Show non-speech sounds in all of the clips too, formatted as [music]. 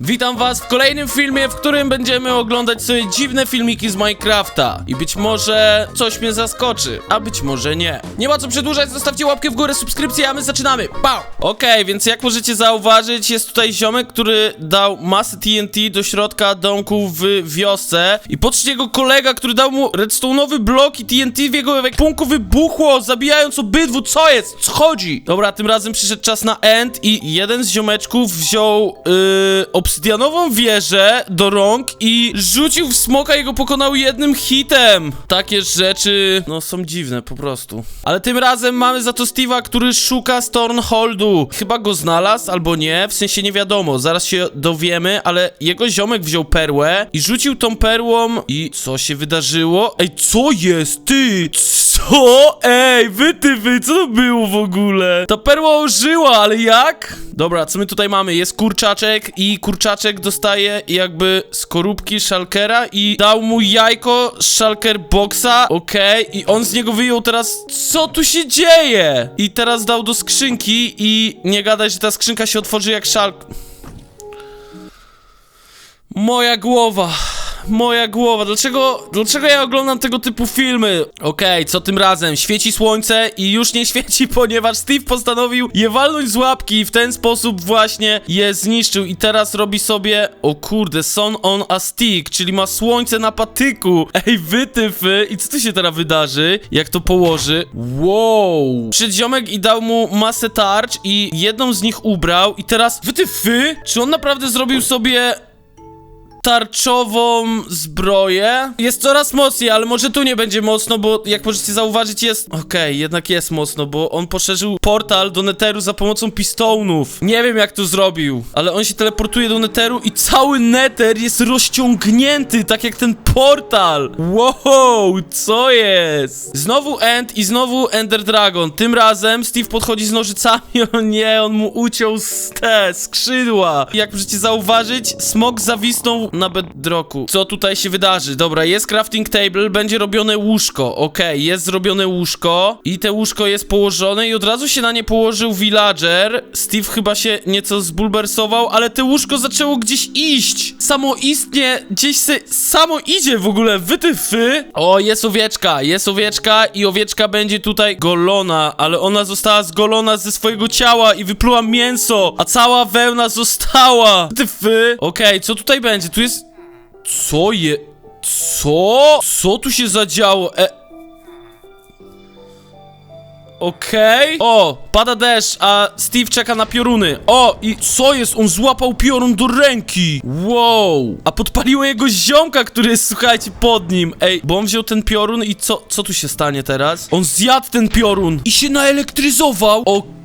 Witam was w kolejnym filmie, w którym będziemy oglądać sobie dziwne filmiki z Minecrafta. I być może coś mnie zaskoczy, a być może nie. Nie ma co przedłużać, zostawcie łapkę w górę, subskrypcję, a my zaczynamy. Pau! Okej, więc jak możecie zauważyć, jest tutaj ziomek, który dał masę TNT do środka domku w wiosce. I patrzcie, jego kolega, który dał mu redstone'owy blok i TNT w jego punku wybuchło, zabijając obydwu. Co jest? Co chodzi? Dobra, tym razem przyszedł czas na end i jeden z ziomeczków wziął yy, obsydianową wieżę do rąk i rzucił w smoka i go pokonał jednym hitem. Takie rzeczy, no, są dziwne po prostu. Ale tym razem mamy za to Steve'a, który szuka Stornholdu. Chyba go znalazł, albo nie, w sensie nie wiadomo, zaraz się dowiemy, ale jego ziomek wziął perłę i rzucił tą perłą i co się wydarzyło? Ej, co jest? Ty! Co? Ej, wy ty, wy, co to było w ogóle? Ta perła ożyła, ale jak? Dobra, co my tutaj mamy? Jest kurczaczek i kurczaczek dostaje jakby skorupki szalkera i dał mu jajko szalker boxa, okej, i on z niego wyjął teraz, co tu się dzieje? I teraz dał do skrzynki i nie gadaj, że ta skrzynka się otworzy jak szalk... Moja głowa. Moja głowa, dlaczego, dlaczego ja oglądam tego typu filmy? Okej, co tym razem? Świeci słońce i już nie [laughs] świeci, ponieważ Steve postanowił je walnąć z łapki i w ten sposób właśnie je zniszczył i teraz robi sobie, o kurde, sun on a stick, czyli ma słońce na patyku. [laughs] Ej, wytyfy, i co tu się teraz wydarzy, jak to położy? Wow. Przyszedł ziomek i dał mu masę tarcz i jedną z nich ubrał i teraz, wytyfy, czy on naprawdę zrobił sobie tarczową zbroję. Jest coraz mocniej, ale może tu nie będzie mocno, bo jak możecie zauważyć jest... Okej, jednak jest mocno, bo on poszerzył portal do Netheru za pomocą pistonów. Nie wiem jak to zrobił, ale on się teleportuje do Netheru i cały Nether jest rozciągnięty, tak jak ten portal. Wow, co jest? Znowu End i znowu Ender Dragon. Tym razem Steve podchodzi z nożycami, [laughs] o nie, on mu uciął z te skrzydła. Jak możecie zauważyć, smok zawisnął na bedrocku. Co tutaj się wydarzy? Dobra, jest crafting table, będzie robione łóżko. Okej, jest zrobione łóżko i te łóżko jest położone i od razu się na nie położył villager. Steve chyba się nieco zbulwersował, ale te łóżko zaczęło gdzieś iść. Samoistnie gdzieś se, samo idzie w ogóle, wytyfy. O, jest owieczka, jest owieczka i owieczka będzie tutaj golona, ale ona została zgolona ze swojego ciała i wypluła mięso, a cała wełna została. Wytyfy. Okej, co tutaj będzie? Tu jest... Co je... Co? Co tu się zadziało? E... Okej. O, pada deszcz, a Steve czeka na pioruny. O, i co jest? On złapał piorun do ręki. Wow. A podpaliło jego ziomka, który jest, słuchajcie, pod nim. Ej, bo on wziął ten piorun i co, co tu się stanie teraz? On zjadł ten piorun i się naelektryzował. Okej.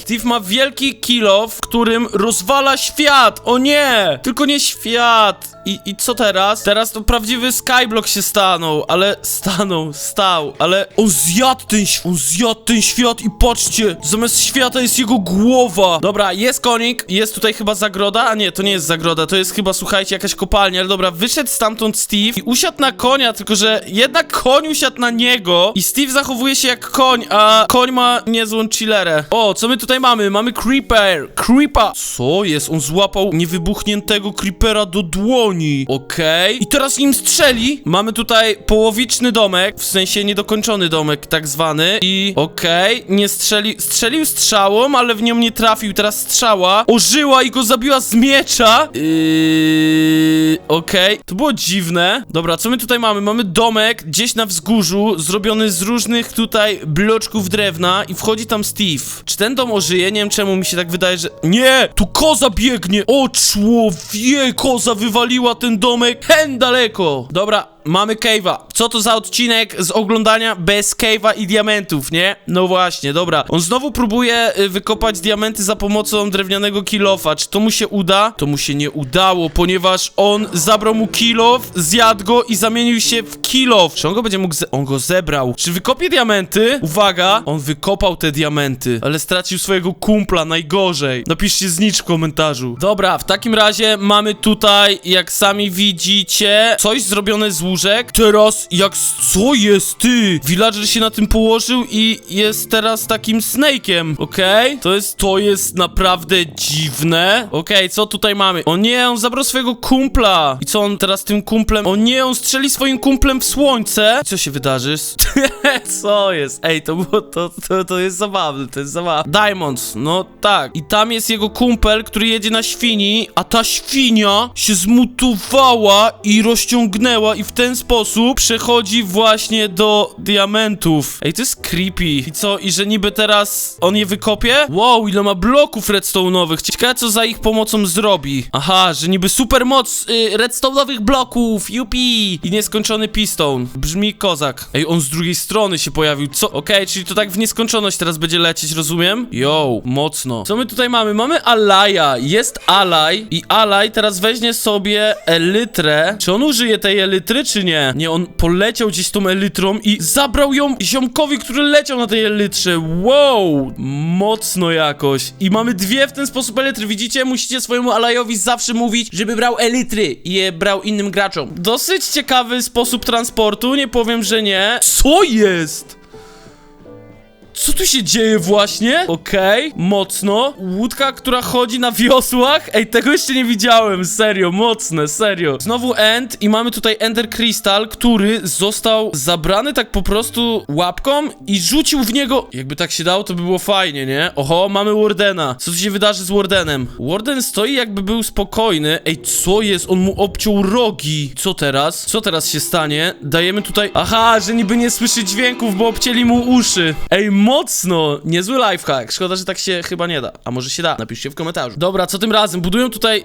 Steve ma wielki kilo, w którym rozwala świat. O nie! Tylko nie świat. I, I co teraz? Teraz to prawdziwy skyblock się stanął, ale stanął, stał, ale on zjadł ten, on zjadł ten świat i patrzcie, zamiast świata jest jego głowa. Dobra, jest konik, jest tutaj chyba zagroda, a nie, to nie jest zagroda, to jest chyba, słuchajcie, jakaś kopalnia, ale dobra, wyszedł stamtąd Steve i usiadł na konia, tylko że jednak koń usiadł na niego i Steve zachowuje się jak koń, a koń ma niezłą chillerę. O, co my tutaj mamy? Mamy creeper, creeper. Co jest? On złapał niewybuchniętego creepera do dłoni. Okej. I teraz nim strzeli. Mamy tutaj połowiczny domek, w sensie niedokończony domek tak zwany. I okej, nie strzeli, strzelił strzałą, ale w nią nie trafił. Teraz strzała ożyła i go zabiła z miecza. Yy, okej, to było dziwne. Dobra, co my tutaj mamy? Mamy domek gdzieś na wzgórzu, zrobiony z różnych tutaj bloczków drewna i wchodzi tam Steve. Czy ten dom ożyje? Nie wiem czemu mi się tak wydaje, że... Nie! Tu koza biegnie! O człowie, koza wywaliła ten domek hen daleko! Dobra, mamy cave'a. Co to za odcinek z oglądania bez cave'a i diamentów, nie? No właśnie, dobra. On znowu próbuje y, wykopać diamenty za pomocą drewnianego kilofa. Czy to mu się uda? To mu się nie udało, ponieważ on zabrał mu kilof, zjadł go i zamienił się w kilof. Czy on go będzie mógł... On go zebrał. Czy wykopie diamenty? Uwaga, on wykopał te diamenty, ale stracił swojego kumpla, najgorzej. Napiszcie znicz w komentarzu. Dobra, w takim razie mamy tutaj, jak sami widzicie, coś zrobione z łóżka łóżek. Teraz jak... Co jest, ty? Villager się na tym położył i jest teraz takim snake'iem, okej? To jest... To jest naprawdę dziwne. Okej, co tutaj mamy? O nie, on zabrał swojego kumpla. I co on teraz tym kumplem... O nie, on strzeli swoim kumplem w słońce. Co się wydarzy? [laughs] co jest? Ej, to było... To, to, to jest zabawne, to jest zabawne. Diamonds, no tak. I tam jest jego kumpel, który jedzie na świni, a ta świnia się zmutowała i rozciągnęła i w ten sposób przechodzi właśnie do diamentów. Ej, to jest creepy. I co? I że niby teraz on je wykopie? Wow, ile ma bloków redstone'owych. Ciekawe, co za ich pomocą zrobi. Aha, że niby super moc y, redstone'owych bloków, yupi! I nieskończony piston. Brzmi kozak. Ej, on z drugiej strony się pojawił. Co? Okej, czyli to tak w nieskończoność teraz będzie lecieć, rozumiem? Yo, mocno. Co my tutaj mamy? Mamy Alaya. Jest Alaj i Alaj teraz weźmie sobie elytrę. Czy on użyje tej elitry, czy nie? Nie, on poleciał gdzieś tą elytrą i zabrał ją ziomkowi, który leciał na tej elytrze. Wow, mocno jakoś. I mamy dwie w ten sposób elitry. Widzicie? Musicie swojemu Alajowi zawsze mówić, żeby brał elitry i je brał innym graczom. Dosyć ciekawy sposób transportu, nie powiem, że nie. Co jest? Co tu się dzieje właśnie? Okej, mocno. Łódka, która chodzi na wiosłach? Ej, tego jeszcze nie widziałem, serio, mocne, serio. Znowu End i mamy tutaj Ender Crystal, który został zabrany tak po prostu łapką i rzucił w niego... Jakby tak się dało, to by było fajnie, nie? Oho, mamy Wardena. Co tu się wydarzy z Wardenem? Warden stoi jakby był spokojny. Ej, co jest? On mu obciął rogi. Co teraz? Co teraz się stanie? Dajemy tutaj... Aha, że niby nie słyszy dźwięków, bo obcięli mu uszy. Ej, mocno! Niezły lifehack. Szkoda, że tak się chyba nie da. A może się da? Napiszcie w komentarzu. Dobra, co tym razem? Budują tutaj...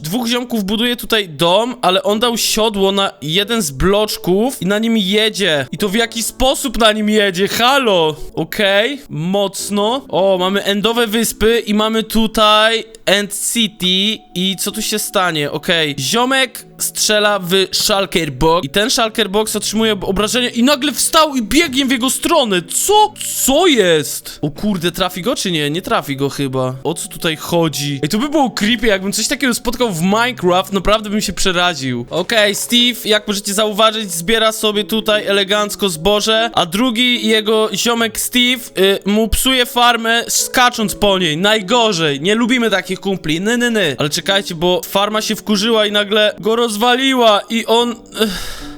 Dwóch ziomków buduje tutaj dom, ale on dał siodło na jeden z bloczków i na nim jedzie. I to w jaki sposób na nim jedzie? Halo! Okej, mocno. O, mamy endowe wyspy i mamy tutaj End City i co tu się stanie? Okej, ziomek strzela w Shulker Box i ten Shulker Box otrzymuje obrażenia i nagle wstał i biegnie w jego stronę. Co? Co jest? O kurde, trafi go czy nie? Nie trafi go chyba. O co tutaj chodzi? Ej, to by było creepy, jakbym coś takiego spotkał w Minecraft, naprawdę bym się przeraził. Okej, Steve, jak możecie zauważyć, zbiera sobie tutaj elegancko zboże, a drugi jego ziomek Steve y, mu psuje farmę skacząc po niej. Najgorzej. Nie lubimy takich kumpli. Ny, ny, ny. Ale czekajcie, bo farma się wkurzyła i nagle go rozwaliła i on... Ech,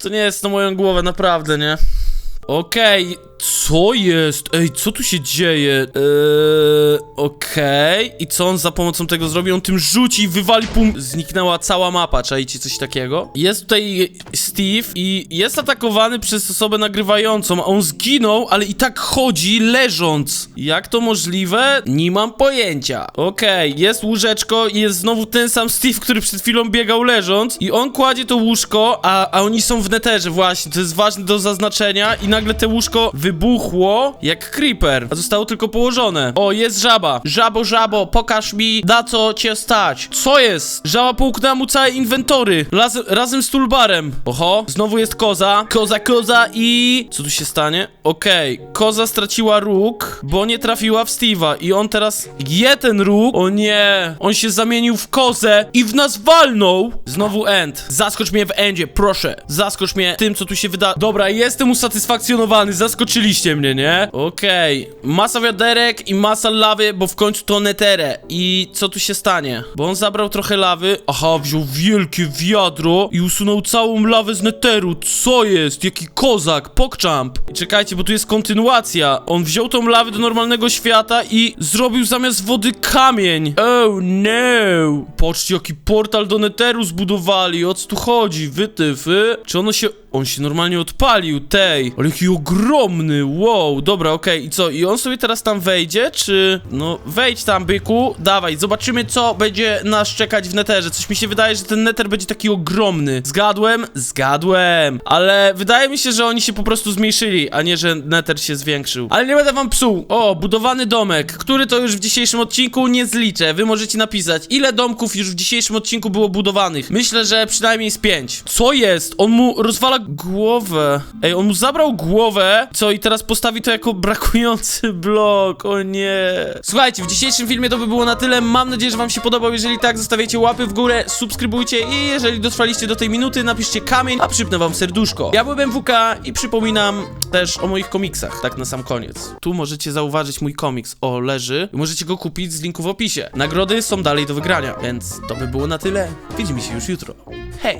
to nie jest na moją głowę, naprawdę, nie? Okej, co jest? Ej, co tu się dzieje? Eee, okej. I co on za pomocą tego zrobi? On tym rzuci i wywali pum. Zniknęła cała mapa, czajcie coś takiego? Jest tutaj Steve i jest atakowany przez osobę nagrywającą, on zginął, ale i tak chodzi leżąc. Jak to możliwe? Nie mam pojęcia. Okej, jest łóżeczko i jest znowu ten sam Steve, który przed chwilą biegał leżąc i on kładzie to łóżko, a, a oni są w neterze właśnie, to jest ważne do zaznaczenia i nagle te łóżko wybuchło jak creeper, a zostało tylko położone. O, jest żaba. Żabo, żabo, pokaż mi, na co cię stać. Co jest? Żaba połknęła mu całe inwentory, Raz, razem z toolbarem. Oho, znowu jest koza. Koza, koza i... Co tu się stanie? Okej, koza straciła róg, bo nie trafiła w Steve'a i on teraz je ten róg. O nie, on się zamienił w kozę i w nas walnął. Znowu end. Zaskocz mnie w endzie, proszę. Zaskocz mnie tym, co tu się wyda... Dobra, jestem usatysfakcjonowany, zaskoczyliście mnie, nie? Okej, masa wiaderek i masa lawy, bo w końcu to neterę. I co tu się stanie? Bo on zabrał trochę lawy. Aha, wziął wielkie wiadro i usunął całą lawę z neteru. Co jest? Jaki kozak, pokczamp. I czekajcie, bo tu jest kontynuacja. On wziął tą lawę do normalnego świata i zrobił zamiast wody kamień. Oh no. Patrzcie, jaki portal do neteru zbudowali. O co tu chodzi? Wytyfy? Czy ono się... On się normalnie odpalił, tej. Ale jaki ogromny, wow, dobra, okej, i co? I on sobie teraz tam wejdzie, czy... No, wejdź tam, byku, dawaj, zobaczymy, co będzie nas czekać w neterze. Coś mi się wydaje, że ten neter będzie taki ogromny. Zgadłem? Zgadłem. Ale wydaje mi się, że oni się po prostu zmniejszyli, a nie, że neter się zwiększył. Ale nie będę wam psuł. O, budowany domek, który to już w dzisiejszym odcinku nie zliczę. Wy możecie napisać, ile domków już w dzisiejszym odcinku było budowanych. Myślę, że przynajmniej z pięć. Co jest? On mu rozwala głowę. Ej, on mu zabrał głowę. Co, i teraz postawi to jako brakujący blok, o nie. Słuchajcie, w dzisiejszym filmie to by było na tyle, mam nadzieję, że wam się podobał, jeżeli tak, zostawiacie łapy w górę, subskrybujcie i jeżeli dotrwaliście do tej minuty, napiszcie kamień, a przypnę wam serduszko. Ja byłem WK i przypominam też o moich komiksach, tak na sam koniec. Tu możecie zauważyć mój komiks, o, leży, i możecie go kupić z linku w opisie. Nagrody są dalej do wygrania, więc to by było na tyle, widzimy się już jutro. Hej!